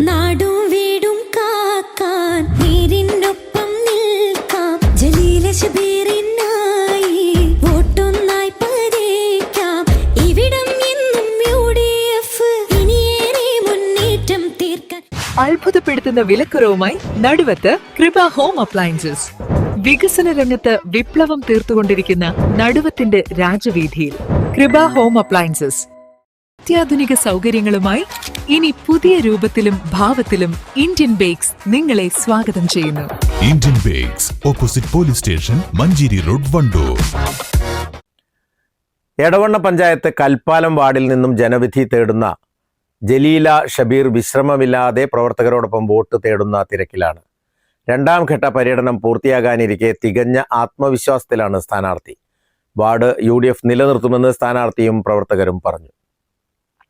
നാടും വീടും കാക്കാൻ നീരിനൊപ്പം നിൽക്കാം. ജലീല അത്ഭുതപ്പെടുത്തുന്ന വിലക്കുറവുമായി നടുവത്ത് കൃപ ഹോം അപ്ലയൻസസ്. വികസന രംഗത്ത് വിപ്ലവം തീർത്തുകൊണ്ടിരിക്കുന്ന നടുവത്തിന്റെ രാജവീതിയിൽ കൃപ ഹോം അപ്ലയൻസസ്. അത്യാധുനിക സൗകര്യങ്ങളുമായി ഇനി പുതിയ രൂപത്തിലും ഭാവത്തിലും ഇന്ത്യൻ ബേക്സ് നിങ്ങളെ സ്വാഗതം ചെയ്യുന്നു. Indian Bakes opposite police station Manjeri road Wandoor. Edavanna panchayat Kalpalam വാർഡിൽ നിന്നും ജനവിധി തേടുന്ന ജലീല ഷബീർ വിശ്രമമില്ലാതെ പ്രവർത്തകരോടൊപ്പം വോട്ട് തേടുന്ന തിരക്കിലാണ്. രണ്ടാം ഘട്ട പര്യടനം പൂർത്തിയാകാനിരിക്കെ തികഞ്ഞ ആത്മവിശ്വാസത്തിലാണ് സ്ഥാനാർത്ഥി. വാർഡ് യു ഡി എഫ് നിലനിർത്തുമെന്ന് സ്ഥാനാർത്ഥിയും പ്രവർത്തകരും പറഞ്ഞു.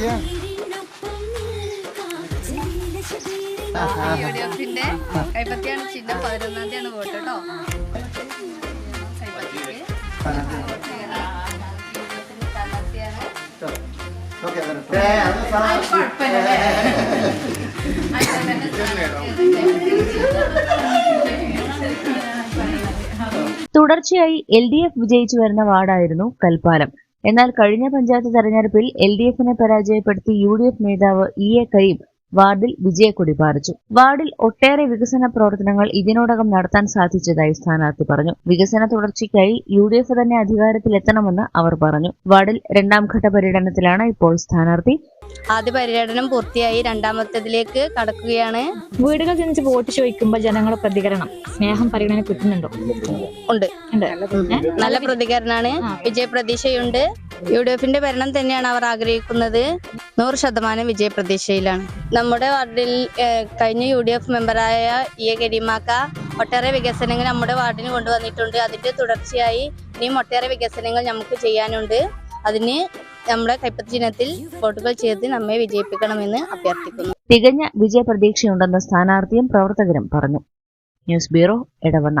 കാക്കാൻ നീരിനൊപ്പം നിൽക്കാം ജലീല ശബീറിനായി യു ഡി എഫിന്റെ കൈപ്പത്തിയാണ് ചിഹ്നം പതിനൊന്നാം തീയതിയാണ് വോട്ട് കേട്ടോ. തുടർച്ചയായി എൽ ഡി എഫ് വിജയിച്ചു വരുന്ന വാർഡായിരുന്നു കൽപ്പാലം. എന്നാൽ കഴിഞ്ഞ പഞ്ചായത്ത് തെരഞ്ഞെടുപ്പിൽ എൽ ഡി എഫിനെ പരാജയപ്പെടുത്തി യു ഡി എഫ് നേതാവ് ഇ എ കരീം വാർഡിൽ വിജയക്കൊടി പാറിച്ചു. വാർഡിൽ ഒട്ടേറെ വികസന പ്രവർത്തനങ്ങൾ ഇതിനോടകം നടത്താൻ സാധിച്ചതായി സ്ഥാനാർത്ഥി പറഞ്ഞു. വികസന തുടർച്ചയ്ക്കായി യു ഡി എഫ് തന്നെ അധികാരത്തിലെത്തണമെന്ന് അവർ പറഞ്ഞു. വാർഡിൽ രണ്ടാം ഘട്ട പര്യടനത്തിലാണ് ഇപ്പോൾ സ്ഥാനാർത്ഥി. ആദ്യ പര്യടനം പൂർത്തിയായി രണ്ടാമത്തേതിലേക്ക് കടക്കുകയാണ്. വീടുകൾ ചെന്ന് വോട്ട് ചോദിക്കുമ്പോൾ ജനങ്ങളുടെ പ്രതികരണം സ്നേഹം പരിഗണന കിട്ടുന്നുണ്ടോ? ഉണ്ട്. ഉണ്ട്. നല്ല പ്രതികരണമാണ്. വിജയപ്രതീക്ഷയുണ്ട്. യു ഡി എഫിന്റെ ഭരണം തന്നെയാണ് അവർ ആഗ്രഹിക്കുന്നത്. നൂറ് ശതമാനം വിജയപ്രതീക്ഷയിലാണ്. നമ്മുടെ വാർഡിൽ കഴിഞ്ഞ യു ഡി എഫ് മെമ്പറായ ഇ എ ഗരിമാക്ക ഒട്ടേറെ വികസനങ്ങൾ നമ്മുടെ വാർഡിന് കൊണ്ടുവന്നിട്ടുണ്ട്. അതിന്റെ തുടർച്ചയായി ഇനിയും ഒട്ടേറെ വികസനങ്ങൾ നമുക്ക് ചെയ്യാനുണ്ട്. അതിന് നമ്മുടെ കൈപ്പത്തി ചിഹ്നത്തിൽ വോട്ടുകൾ ചെയ്ത് നമ്മെ വിജയിപ്പിക്കണമെന്ന് അഭ്യർത്ഥിക്കുന്നു. തികഞ്ഞ വിജയപ്രതീക്ഷയുണ്ടെന്ന് സ്ഥാനാർത്ഥിയും പ്രവർത്തകരും പറഞ്ഞു. News bureau Edavanna.